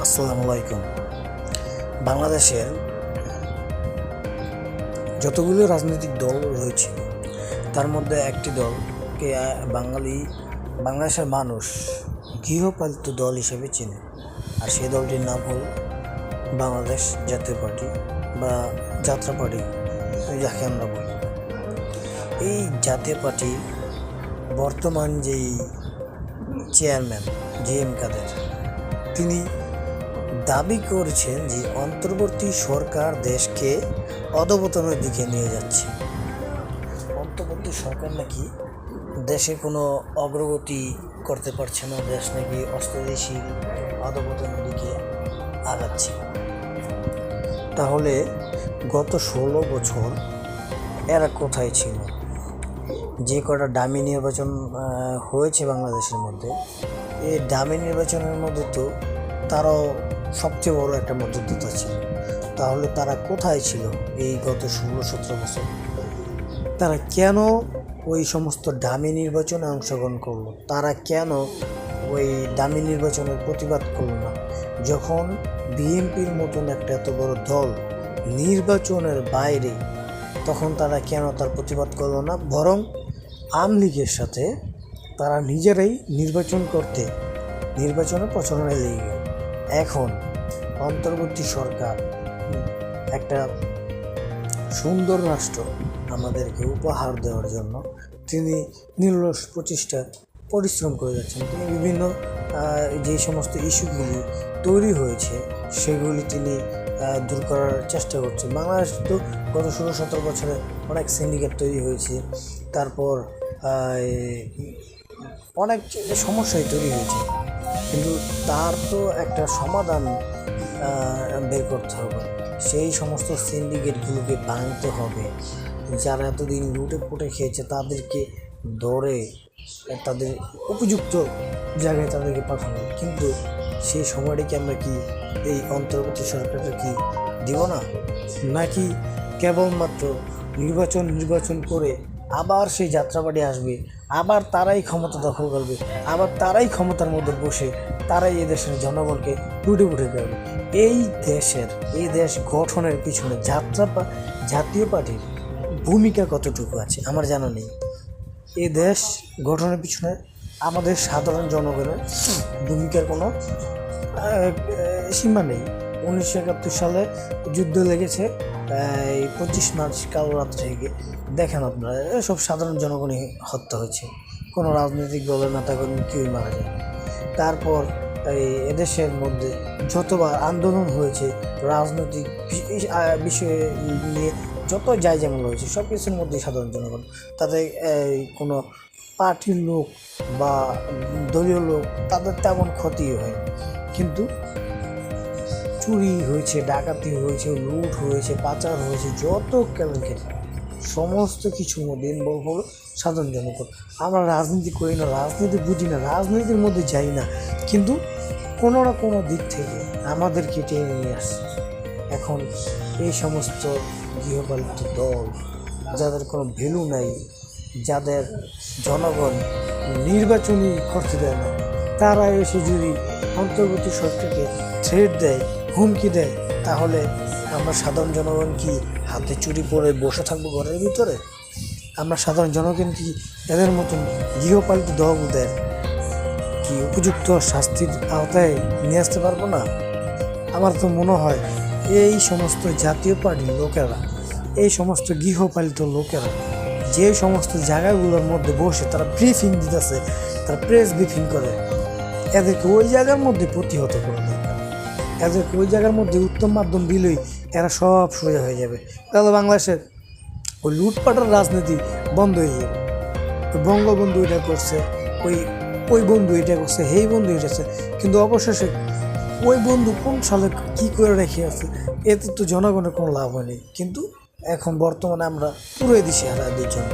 আসসালামু আলাইকুম। বাংলাদেশের যতগুলো রাজনৈতিক দল রয়েছে, তার মধ্যে একটি দলকে বাঙালি, বাংলাদেশের মানুষ গৃহপালিত দল হিসেবে চেনে। আর সেই দলটির নাম হল বাংলাদেশ জাতীয় পার্টি বা যাত্রা পার্টি, যাকে আমরা বলি। এই জাতীয় পার্টি বর্তমান যেই চেয়ারম্যান, জি এম কাদের, তিনি দাবি করছেন যে অন্তর্বর্তী সরকার দেশকে অধপতনের দিকে নিয়ে যাচ্ছে। অন্তর্বর্তী সরকার নাকি দেশে কোনো অগ্রগতি করতে পারছে না, দেশ নাকি অস্থিতিশীল অধপতনের দিকে আগাচ্ছে। তাহলে গত ষোলো বছর এরা কোথায় ছিল? যে কটা ডামি নির্বাচন হয়েছে বাংলাদেশের মধ্যে, এই ডামি নির্বাচনের মধ্যে তো তারাও সবচেয়ে বড় একটা মধ্যস্থতা ছিল। তাহলে তারা কোথায় ছিল এই গত ষোলো সতেরো বছর? তারা কেন ওই সমস্ত ডামি নির্বাচনে অংশগ্রহণ করল? তারা কেন ওই ডামি নির্বাচনের প্রতিবাদ করল না? যখন বিএনপির মতন একটা এত বড় দল নির্বাচনের বাইরে, তখন তারা কেন তার প্রতিবাদ করল না? বরং আওয়ামী লীগের সাথে তারা নিজেরাই নির্বাচন করতে, নির্বাচনে প্রচারণায় লেগে গেল। এখন অন্তর্বর্তী সরকার একটা সুন্দর রাষ্ট্র আমাদেরকে উপহার দেওয়ার জন্য তিনি নির্লস প্রচেষ্টা পরিশ্রম করে যাচ্ছেন। তিনি বিভিন্ন যে সমস্ত ইস্যুগুলি তৈরি হয়েছে, সেগুলি তিনি দূর করার চেষ্টা করছেন। বাংলাদেশ তো গত ষোলো সতেরো বছরে অনেক সিন্ডিকেট তৈরি হয়েছে। তারপর অনেক সমস্যায় তৈরি হয়েছে। কিন্তু তার তো একটা সমাধান বের করতে হবে। সেই সমস্ত সিন্ডিকেটগুলোকে ভাঙতে হবে। যারা এতদিন লুটে পুটে খেয়েছে, তাদেরকে ধরে, তাদের উপযুক্ত জায়গায় তাদেরকে পাঠানো। কিন্তু সেই সময়টাকে আমরা কি এই অন্তর্বর্তী সরকারটা কি দিব না? নাকি কেবলমাত্র নির্বাচন নির্বাচন করে আবার সেই যাত্রাবাড়ি আসবে আবার তারাই ক্ষমতা দখল করবে, আবার তারাই ক্ষমতার মধ্যে বসে তারাই এই দেশের জনগণকে লুটে পুটে করবে। এই দেশের, এই দেশ গঠনের পিছনে যাত্রা জাতীয় পার্টির ভূমিকা কতটুকু আছে আমার জানা নেই। এই দেশ গঠনের পিছনে আমাদের সাধারণ জনগণের ভূমিকার কোনো সীমা নেই। উনিশশো একাত্তর সালে যুদ্ধ লেগেছে, এই পঁচিশ মার্চ কাল রাত্রে দেখেন আপনারা সব সাধারণ জনগণই হত্যা হয়েছে। কোনো রাজনৈতিক দলের নেতা কর্মী কেউই মারা যায় তারপর এই এদেশের মধ্যে যতবার আন্দোলন হয়েছে, রাজনৈতিক বিষয়ে নিয়ে যত যাই যেমন হয়েছে সব কিছুর মধ্যেই সাধারণ জনগণ। তাতে কোনো পার্টির লোক বা দলীয় লোক, তাদের তেমন ক্ষতি হয় কিন্তু চুরি হয়েছে, ডাকাতি হয়েছে, লুট হয়েছে, পাচার হয়েছে, যত কেলেঙ্কারি সমস্ত কিছুর মধ্যে ইনভলভ হলো সাধারণ জনগণ। আমরা রাজনীতি করি না, রাজনীতি বুঝি না, রাজনীতির মধ্যে যাই না। কিন্তু কোনো না কোনো দিক থেকে আমাদেরকে টেনে নিয়ে আসছে এখন এই সমস্ত গৃহপালিত দল, যাদের কোনো ভ্যালু নাই, যাদের জনগণ নির্বাচনী করতে দেয় না, তারা এসে যদি অন্তর্বর্তী সরকারকে থ্রেট দেয় হুমকি দেয়, তাহলে আমরা সাধারণ জনগণ কি হাতে চুরি পরে বসে থাকব ঘরের ভিতরে? আমরা সাধারণ জনগণ কি এদের মতন গৃহপালিত দলদের কি উপযুক্ত শাস্তির আওতায় নিয়ে আসতে পারব না? আমার তো মনে হয় এই সমস্ত জাতীয় পার্টির লোকেরা, এই সমস্ত গৃহপালিত লোকেরা, যে সমস্ত জায়গাগুলোর মধ্যে বসে তারা ব্রিফিং দিতেছে, তারা প্রেস ব্রিফিং করে, এদেরকে ওই জায়গার মধ্যে প্রতিহত করা এদেরকে ওই জায়গার মধ্যে উত্তম মাধ্যম দিলেই এরা সব সোজা হয়ে যাবে। তাহলে বাংলাদেশের ওই লুটপাটার রাজনীতি বন্ধ হয়ে যাবে। বঙ্গবন্ধু এটা করছে, ওই ওই বন্ধু এটা করছে, হেই বন্ধু এটা করছে। কিন্তু অবশেষে ওই বন্ধু কোন সালে কি করে রেখে আছে, এতে তো জনগণের কোনো লাভ হয়নি। কিন্তু এখন বর্তমানে আমরা পুরোই দিছি হারাদের জন্য